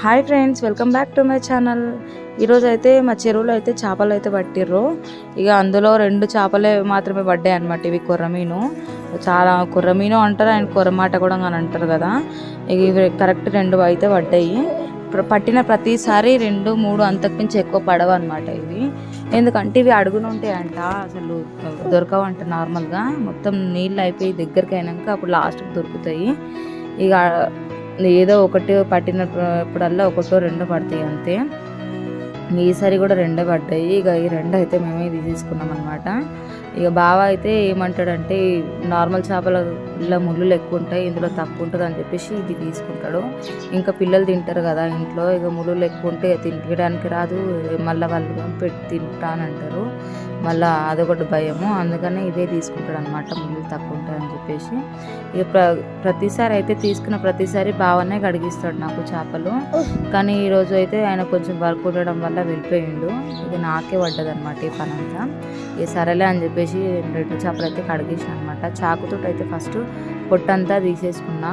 Hi friends welcome back to my channel. ఈరోజు అయితే మా చెరువులో అయితే చేపలు అయితే పట్టిర్రు. ఇక అందులో రెండు చేపలే మాత్రమే పడ్డాయి అనమాట ఇవి కొర్రమీను చాలా కొర్రమీను అంటారు అండ్ కొర్రమాట కూడా అని అంటారు కదా. ఇక ఇవి కరెక్ట్ రెండు అయితే పడ్డాయి. పట్టిన ప్రతిసారి రెండు మూడు అంతకుమించి ఎక్కువ పడవు అనమాట ఇవి. ఎందుకంటే ఇవి అడుగున ఉంటాయంట అసలు దొరకవంట నార్మల్గా. మొత్తం నీళ్ళు అయిపోయి దగ్గరికి అయినాక అప్పుడు లాస్ట్కి దొరుకుతాయి. ఇక ఏదో ఒకటి పట్టినప్పుడల్లా ఒకటో రెండో పడతాయి అంతే. ఈసారి కూడా రెండే పడ్డాయి. ఇక ఈ రెండు అయితే మేమే తీసేసుకున్నాం అనమాట ఇక బావ అయితే ఏమంటాడంటే నార్మల్ చేపలలో ముళ్ళులు ఎక్కువ ఉంటాయి ఇందులో తక్కువ ఉంటుంది అని చెప్పేసి ఇది తీసుకుంటాడు. ఇంకా పిల్లలు తింటారు కదా ఇంట్లో ఇక ముళ్ళులు ఎక్కువ ఉంటే తినడానికి రాదు. మళ్ళీ వాళ్ళు పెట్టి తింటా అని అంటారు మళ్ళీ అదొకటి భయము. అందుకనే ఇదే తీసుకుంటాడు అనమాట ముళ్ళు తక్కువ ఉంటాయని చెప్పేసి. ఇక ప్ర ప్రతిసారి అయితే తీసుకున్న ప్రతిసారి బాగానే కడిగిస్తాడు నాకు చేపలు. కానీ ఈరోజు అయితే ఆయన కొంచెం వర్క్ ఉండడం వల్ల వెళ్ళిపోయిండు. ఇది నాకే పడ్డది అనమాట ఈ పని అంతా ఇక సరేలే అని చెప్పేసి రెండు చేపలు అయితే కడిగేసిన అనమాట చాకుతో అయితే ఫస్ట్ పొట్టంతా తీసేసుకున్నా.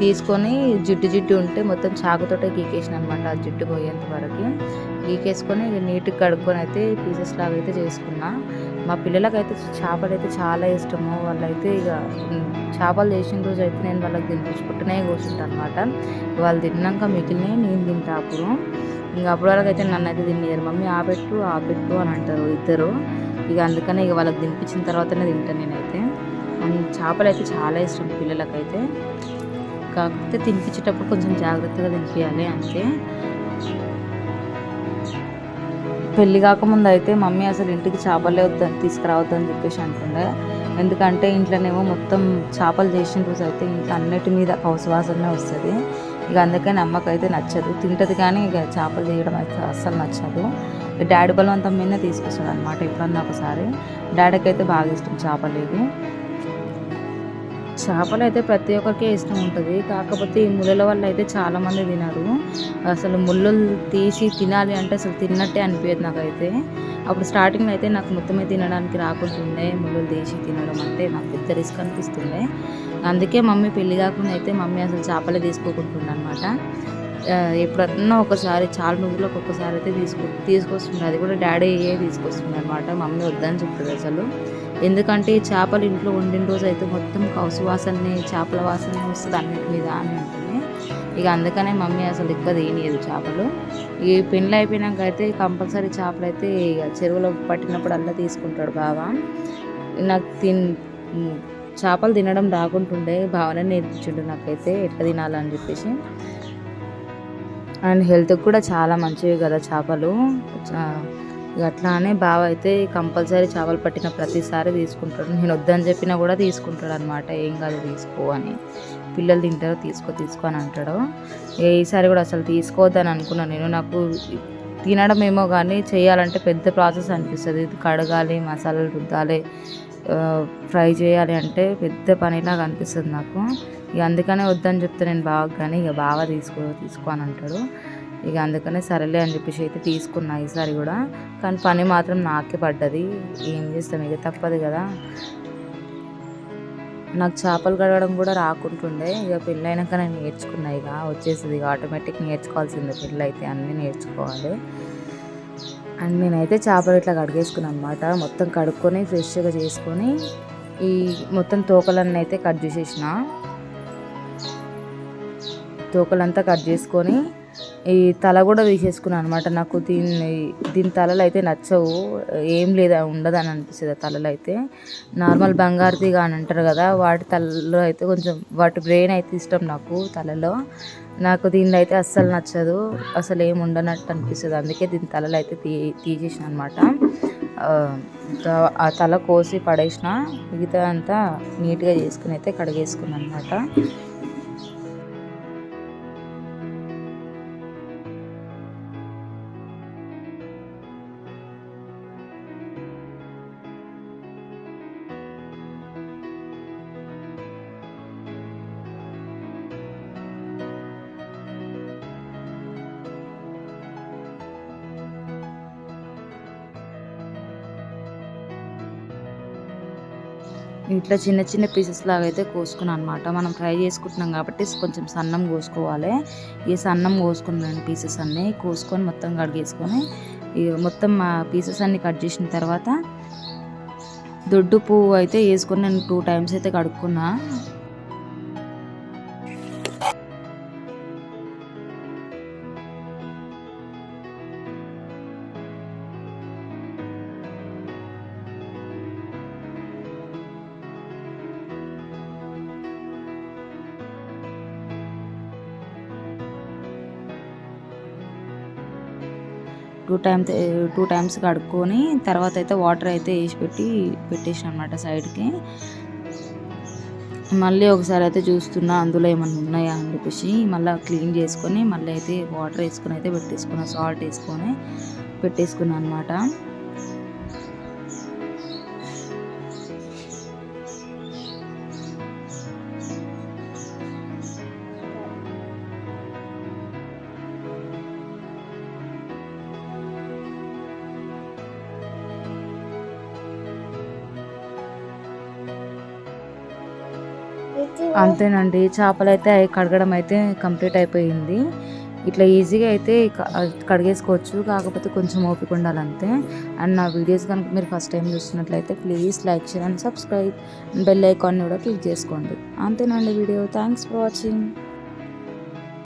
తీసుకొని జిడ్డు జిడ్డు ఉంటే మొత్తం చాకుతో గీకేసిన అనమాట ఆ జిడ్డు పోయేంత వరకు. గీకేసుకొని ఇక నీట్గా కడుక్కొని అయితే పీసెస్ లాగా అయితే చేసుకున్నా. మా పిల్లలకైతే చేపలు అయితే చాలా ఇష్టము. వాళ్ళైతే ఇక చేపలు చేసిన రోజు అయితే నేను వాళ్ళకి తినిపించుకుంటూనే కూర్చుంటాను అనమాట వాళ్ళు తిన్నాక మిగిలినవి నేను తింటా అప్పుడు. ఇంకా అప్పటి వరకు అయితే నన్ను అయితే తినేయరు మమ్మీ ఆపెట్టు ఆపెట్టు అని అంటారు ఇద్దరు. ఇక అందుకనే ఇక వాళ్ళకి తినిపించిన తర్వాతనే తింటాను నేనైతే. అండ్ చేపలు అయితే చాలా ఇష్టం పిల్లలకైతే. కాకపోతే తినిపించేటప్పుడు కొంచెం జాగ్రత్తగా తినిపించాలి అంతే. పెళ్ళి కాకముందు అయితే మమ్మీ అసలు ఇంటికి చేపలే వద్దని తీసుకురావద్దని చెప్పేసి అంటుండే. ఎందుకంటే ఇంట్లోనేమో మొత్తం చేపలు చేసిన రోజు అయితే ఇంట్లో అన్నిటి మీద కౌసవాసనే వస్తుంది. ఇక అందుకని అమ్మకైతే నచ్చదు. తింటది కానీ ఇక చేపలు తీయడం అయితే అస్సలు నచ్చదు. డాడీ బలవంతం మీద తీసుకొస్తాడు అనమాట ఎప్పుడన్నా ఒకసారి. డాడీకి అయితే బాగా ఇష్టం చేపలు ఇవి. చేపలు అయితే ప్రతి ఒక్కరికి ఇష్టం ఉంటుంది. కాకపోతే ఈ ముళ్ళల వల్ల అయితే చాలామంది తినరు. అసలు ముళ్ళు తీసి తినాలి అంటే అసలు తిన్నట్టే అనిపించదు నాకైతే. అప్పుడు స్టార్టింగ్లో అయితే నాకు మొత్తమే తినడానికి రాకుంటుండే ముళ్ళు తీసి తినడం అంటే నాకు పెద్ద రిస్క్ అనిపిస్తుండే. అందుకే మమ్మీ పెళ్ళి కాకుండా అయితే మమ్మీ అసలు చేపలే తీసుకోకుంటుండే అనమాట ఎప్పుడన్నా ఒకసారి చాలా రోజులకు ఒక్కొక్కసారి అయితే తీసుకు తీసుకొస్తుండే. అది కూడా డాడీ ఏ తీసుకొస్తుండే అనమాట మమ్మీ వద్దని చెప్తుంది అసలు. ఎందుకంటే చేపలు ఇంట్లో వండిన రోజు అయితే మొత్తం కౌసు వాసనని చేపల వాసన వస్తుంది అన్నిటి మీద అని అంటుంది. ఇక అందుకనే మమ్మీ అసలు ఎక్కువ తినేది చేపలు. ఈ పెళ్ళి అయిపోయినాక అయితే కంపల్సరీ చేపలు అయితే ఇక చెరువులో పట్టినప్పుడు అల్లా తీసుకుంటాడు బాగా నాకు తిన్ చేపలు తినడం రాకుంటుండే బాగానే నేర్పించుండు నాకైతే ఎట్లా తినాలని చెప్పేసి. అండ్ హెల్త్కి కూడా చాలా మంచివి కదా చేపలు. అట్లానే బావ అయితే కంపల్సరీ చేపలు పట్టిన ప్రతిసారి తీసుకుంటాడు. నేను వద్దని చెప్పినా కూడా తీసుకుంటాడు అనమాట ఏం కాదు తీసుకో అని. పిల్లలు తింటారో తీసుకో తీసుకో అని అంటాడు. ఈసారి కూడా అసలు తీసుకోవద్దని అనుకున్నాను నేను. నాకు తినడం ఏమో కానీ చేయాలంటే పెద్ద ప్రాసెస్ అనిపిస్తుంది. ఇది కడగాలి మసాలాలు రుద్దాలి ఫ్రై చేయాలి అంటే పెద్ద పనిలాగా అనిపిస్తుంది నాకు. ఇక అందుకనే వద్దని చెప్తే నేను బాగా కానీ ఇక బాగా తీసుకో తీసుకో అని అంటాడు. ఇక అందుకనే సరేలే అని చెప్పేసి అయితే తీసుకున్నా ఈసారి కూడా. కానీ పని మాత్రం నాకే పడ్డది. ఏం చేస్తాం? ఇక తప్పదు కదా. నాకు చేపలు కడగడం కూడా రాకుంటుండే. ఇక పెళ్ళైనాక నేను నేర్చుకున్నా ఇక. వచ్చేసింది ఇక ఆటోమేటిక్ నేర్చుకోవాల్సిందే పెళ్ళి అయితే అన్నీ నేర్చుకోవాలి. అండ్ నేనైతే చేపలు ఇట్లా కడిగేసుకున్నాను అనమాట మొత్తం కడుక్కొని ఫ్రెష్గా చేసుకొని ఈ మొత్తం తోకలన్నీ అయితే కట్ చేసేసిన. తోకలంతా కట్ చేసుకొని ఈ తల కూడా తీసేసుకున్నాను అనమాట నాకు దీన్ని దీని తలలు అయితే నచ్చవు. ఏం లేదా ఉండదు అని అనిపిస్తుంది తలలు అయితే. నార్మల్ బంగారుది అని అంటారు కదా వాటి తలలో అయితే కొంచెం వాటి బ్రెయిన్ అయితే ఇష్టం నాకు తలలో. నాకు దీనిలో అయితే అస్సలు నచ్చదు అసలు ఏం ఉండనట్టు అనిపిస్తుంది. అందుకే దీని తలలు అయితే తీ తీసేసిన అనమాట ఆ తల కోసి పడేసిన మిగతా అంతా నీట్గా చేసుకుని అయితే కడిగేసుకున్నాను అనమాట ఇట్లా చిన్న చిన్న పీసెస్ లాగా అయితే కోసుకున్నాను అనమాట మనం ఫ్రై చేసుకుంటున్నాం కాబట్టి కొంచెం సన్నం కోసుకోవాలి. ఈ సన్నం కోసుకున్నాను పీసెస్ అన్నీ కోసుకొని మొత్తం కడిగేసుకొని మొత్తం పీసెస్ అన్నీ కట్ చేసిన తర్వాత దొడ్డు పువ్వు అయితే వేసుకొని నేను టూ టైమ్స్ అయితే కడుక్కున్నా. టూ టైమ్స్ టూ టైమ్స్ కడుక్కొని తర్వాత అయితే వాటర్ అయితే వేసి పెట్టి పెట్టేసిన అనమాట సైడ్కి. మళ్ళీ ఒకసారి అయితే చూస్తున్నా అందులో ఏమన్నా ఉన్నాయా అని చెప్పేసి మళ్ళీ క్లీన్ చేసుకొని మళ్ళీ అయితే వాటర్ వేసుకొని అయితే పెట్టేసుకున్నా సాల్ట్ వేసుకొని పెట్టేసుకున్నాను అనమాట అంతేనండి. చేపలు అయితే కడగడం అయితే కంప్లీట్ అయిపోయింది. ఇట్లా ఈజీగా అయితే కడిగేసుకోవచ్చు. కాకపోతే కొంచెం ఓపిక ఉండాలి అంతే అండ్ నా వీడియోస్ కనుక మీరు ఫస్ట్ టైం చూస్తున్నట్లయితే please like share and subscribe. Bell ఐకాన్ని కూడా క్లిక్ చేసుకోండి. అంతేనండి వీడియో. Thanks for watching.